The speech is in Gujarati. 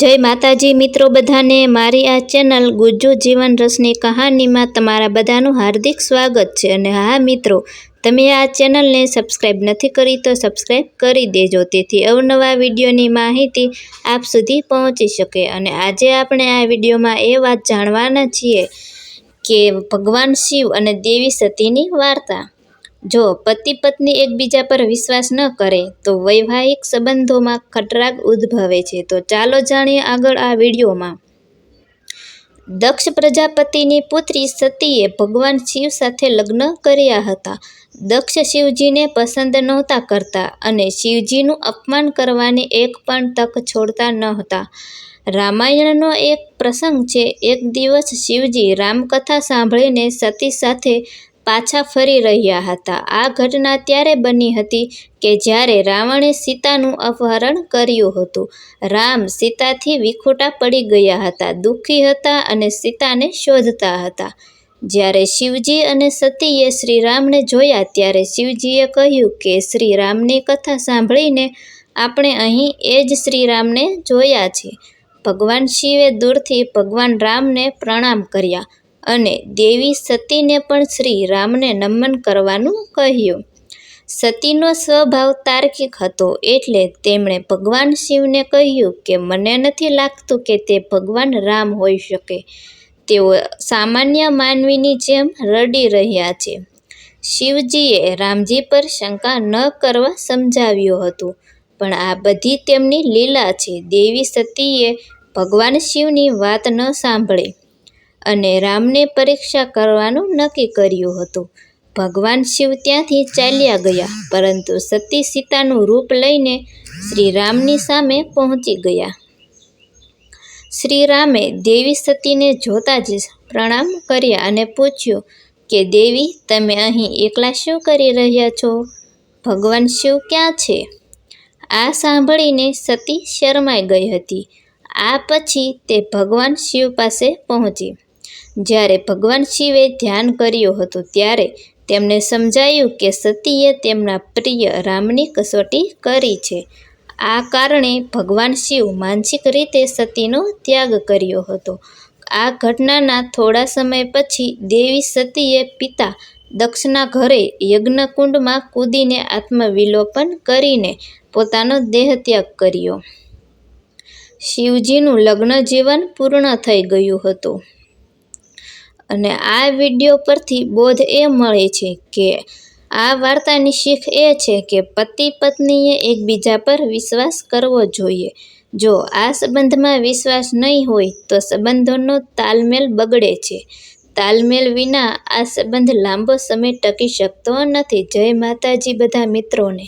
જય માતાજી મિત્રો બધાને, મારી આ ચેનલ ગુજ્જુ જીવન રસની કહાનીમાં તમારા બધાનું હાર્દિક સ્વાગત છે. અને હા મિત્રો, તમે આ ચેનલને સબસ્ક્રાઈબ નથી કરી તો સબસ્ક્રાઈબ કરી દેજો. તેથી અવનવા વિડીયોની માહિતી આપ સુધી પહોંચી શકે. અને આજે આપણે આ વિડીયોમાં એ વાત જાણવાના છીએ કે ભગવાન શિવ અને દેવી સતીની વાર્તા. જો પતિ પત્ની એકબીજા પર વિશ્વાસ ન કરે, તો વૈવાહિક સંબંધોમાં ખટરાગ ઉદ્ભવે છે. તો ચાલો જાણીએ આગળ આ વિડીયોમાં. દક્ષ પ્રજાપતિની પુત્રી સતીએ ભગવાન શિવ સાથે લગ્ન કર્યા હતા. દક્ષ શિવજીને પસંદ નહોતા કરતા અને શિવજીનું અપમાન કરવાની એક પણ તક છોડતા નહોતા રામાયણનો એક પ્રસંગ છે, એક દિવસ શિવજી રામકથા સાંભળીને સતી સાથે પાછા ફરી રહ્યા હતા. આ ઘટના ત્યારે બની હતી કે જ્યારે રાવણે સીતાનું અપહરણ કર્યું હતું. રામ સીતાથી વિખોટા પડી ગયા હતા, દુઃખી હતા અને સીતાને શોધતા હતા. જ્યારે શિવજી અને સતીએ શ્રીરામને જોયા, ત્યારે શિવજીએ કહ્યું કે, શ્રીરામની કથા સાંભળીને આપણે અહીં એ જ શ્રીરામને જોયા છે ભગવાન શિવે દૂરથી ભગવાન રામને પ્રણામ કર્યા. અને દેવી સતીને પણ શ્રી રામને નમન કરવાનું કહ્યું. સતીનો સ્વભાવ તાર્કિક હતો એટલે તેમણે ભગવાન શિવને કહ્યું કે મને નથી લાગતું કે તે ભગવાન રામ હોઈ શકે. તેઓ સામાન્ય માનવીની જેમ રડી રહ્યા છે. શિવજીએ રામજી પર શંકા ન કરવા સમજાવ્યું હતું, પણ આ બધી તેમની લીલા છે. દેવી સતીએ ભગવાન શિવની વાત ન સાંભળી. અને રામને પરીક્ષા કરવાનું નક્કી કર્યું હતું. ભગવાન શિવ ત્યાંથી ચાલ્યા ગયા, પરંતુ સતી સીતાનું રૂપ લઈને શ્રી રામની સામે પહોંચી ગયા. શ્રીરામે દેવી સતીને જોતા જ પ્રણામ કર્યા અને પૂછ્યું કે, દેવી, તમે અહીં એકલા શું કરી રહ્યા છો? ભગવાન શિવ ક્યાં છે? આ સાંભળીને સતી શરમાઈ ગઈ હતી. આ પછી તે ભગવાન શિવ પાસે પહોંચી. જ્યારે ભગવાન શિવે ધ્યાન કર્યું હતું ત્યારે તેમને સમજાયું કે સતીએ તેમના પ્રિય રામની કસોટી કરી છે. આ કારણે ભગવાન શિવ માનસિક રીતે સતીનો ત્યાગ કર્યો હતો. આ ઘટનાના થોડા સમય પછી દેવી સતીએ પિતા દક્ષના ઘરે યજ્ઞકુંડમાં કૂદીને આત્મવિલોપન કરીને પોતાનો દેહત્યાગ કર્યો. શિવજીનું લગ્ન જીવન પૂર્ણ થઈ ગયું હતું. અને આ વીડિયો પરથી બોધ એ મળે છે કે આ વાર્તાની શીખ એ છે કે પતિ પત્નીએ એકબીજા પર વિશ્વાસ કરવો જોઈએ. જો આ સંબંધમાં વિશ્વાસ નહીં હોય તો સંબંધોનો તાલમેલ બગડે છે. તાલમેલ વિના આ સંબંધ લાંબો સમય ટકી શકતો નથી. જય માતાજી બધા મિત્રોને.